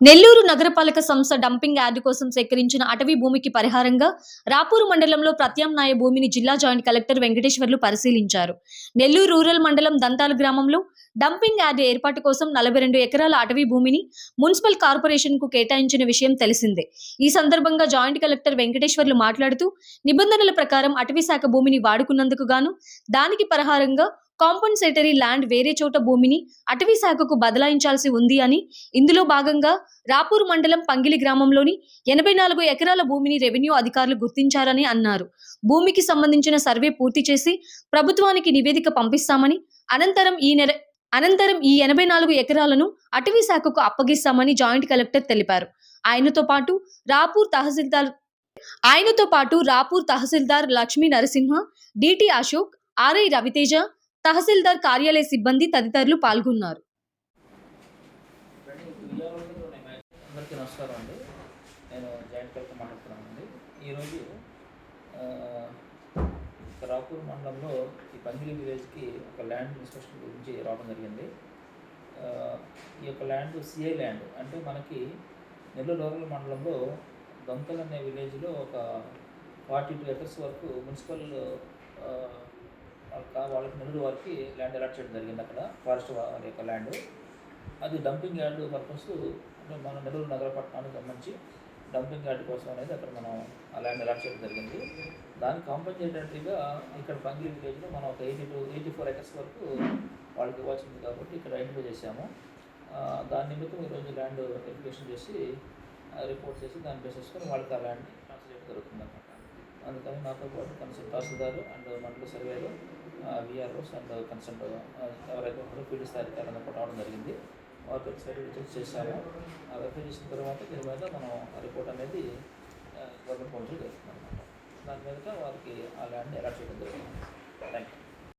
నెల్లూరు నగరపాలక సంస్థ dumping yard కోసం సేకరించిన అటవీ భూమికి పరిహారంగా రాపూరు మండలంలో ప్రత్యామ్నాయ భూమిని జిల్లా జాయింట్ కలెక్టర్ వెంకటేశ్వర్లు పరిశీలించారు. నెల్లూరు రూరల్ మండలం దంతాల గ్రామంలో డంపింగ్ యార్డు ఏర్పాటు కోసం నలభై రెండు ఎకరాల అటవీ భూమిని మున్సిపల్ కార్పొరేషన్కు కేటాయించిన విషయం తెలిసిందే. ఈ సందర్భంగా జాయింట్ కలెక్టర్ వెంకటేశ్వర్లు మాట్లాడుతూ నిబంధనల ప్రకారం అటవీ శాఖ భూమిని వాడుకున్నందుకు గాను దానికి పరిహారంగా కాంపన్సేటరీ ల్యాండ్ వేరే చోట భూమిని అటవీ శాఖకు బదలాయించాల్సి ఉంది అని. ఇందులో భాగంగా రాపూర్ మండలం పంగిలి గ్రామంలోని ఎనభై నాలుగు ఎకరాల భూమిని రెవెన్యూ అధికారులు గుర్తించారని అన్నారు. భూమికి సంబంధించిన సర్వే పూర్తి చేసి ప్రభుత్వానికి నివేదిక పంపిస్తామని అనంతరం ఈ నెల అనంతరం ఈ ఎనభై నాలుగు ఎకరాలను అటవీ శాఖకు అప్పగిస్తామని జాయింట్ కలెక్టర్ తెలిపారు. ఆయనతో పాటు రాపూర్ తహసీల్దార్ ఆయనతో పాటు రాపూర్ తహసీల్దార్ లక్ష్మీ నరసింహ డిటి అశోక్ ఆర్ఐ రవితేజ తహసీల్దార్ కార్యాలయ సిబ్బంది తదితరులు పాల్గొన్నారు. అందరికీ నమస్కారం అండి. నేను జాయింట్ కలెక్టర్ ఈరోజు రాపూర్ మండలంలో ఈ పంగిలి విలేజ్కి ఒక ల్యాండ్ ఇన్స్పెక్షన్ గురించి రావడం జరిగింది. ఈ యొక్క ల్యాండ్ సిఐ ల్యాండ్ అంటే మనకి నెల్లూరు రూరల్ మండలంలో దొంతలు అనే విలేజ్లో ఒక ఫార్టీ టూ ఎకర్స్ వరకు మున్సిపల్ వాళ్ళకి ముందు వారికి ల్యాండ్ అలాట్ చేయడం జరిగింది అక్కడ ఫారెస్ట్ వారి యొక్క ల్యాండ్ అది డంపింగ్ యార్డ్ పర్పస్ మన నెల్లూరు నగరపట్నానికి సంబంధించి డంపింగ్ యార్డ్ కోసం అనేది అక్కడ మనం ఆ ల్యాండ్ అలాట్ చేయడం జరిగింది. దానికి కాంపన్సేటరీగా ఇక్కడ పంగిలి విలేజ్లో మనం ఒక eighty two eighty four acres వరకు వాళ్ళకి ఇవ్వాల్సి కాబట్టి ఇక్కడ ఐడెంటిఫై చేశాము. దాని నిమిత్తం ఈరోజు ల్యాండ్ వెరిఫికేషన్ చేసి రిపోర్ట్ చేసి దాన్ని బేసేసుకొని వాళ్ళకి ఆ ల్యాండ్ ట్రాన్స్ఫర్ చేయడం జరుగుతుంది అనమాట అందుకని నాతో పాటు కన్సల్ట్ తహసీల్దారు అండ్ మండల సర్వేలు విఆర్ఓస్ అండ్ కన్సల్ట్ ఎవరైతే ఉంటారో ఫీల్డ్ స్థాయి అధికారులు కూడా రావడం జరిగింది. వారికి ఒకసారి రిజెక్ట్ చేశాము. ఆ వెరిఫై చేసిన తర్వాత దీని మీద మనం ఆ రిపోర్ట్ అనేది గవర్నమెంట్ కౌన్సిల్ చేస్తున్నాం అనమాట దాని మీద వారికి ఆ ల్యాండ్ అలాట్ చేయడం జరుగుతుంది థ్యాంక్ యూ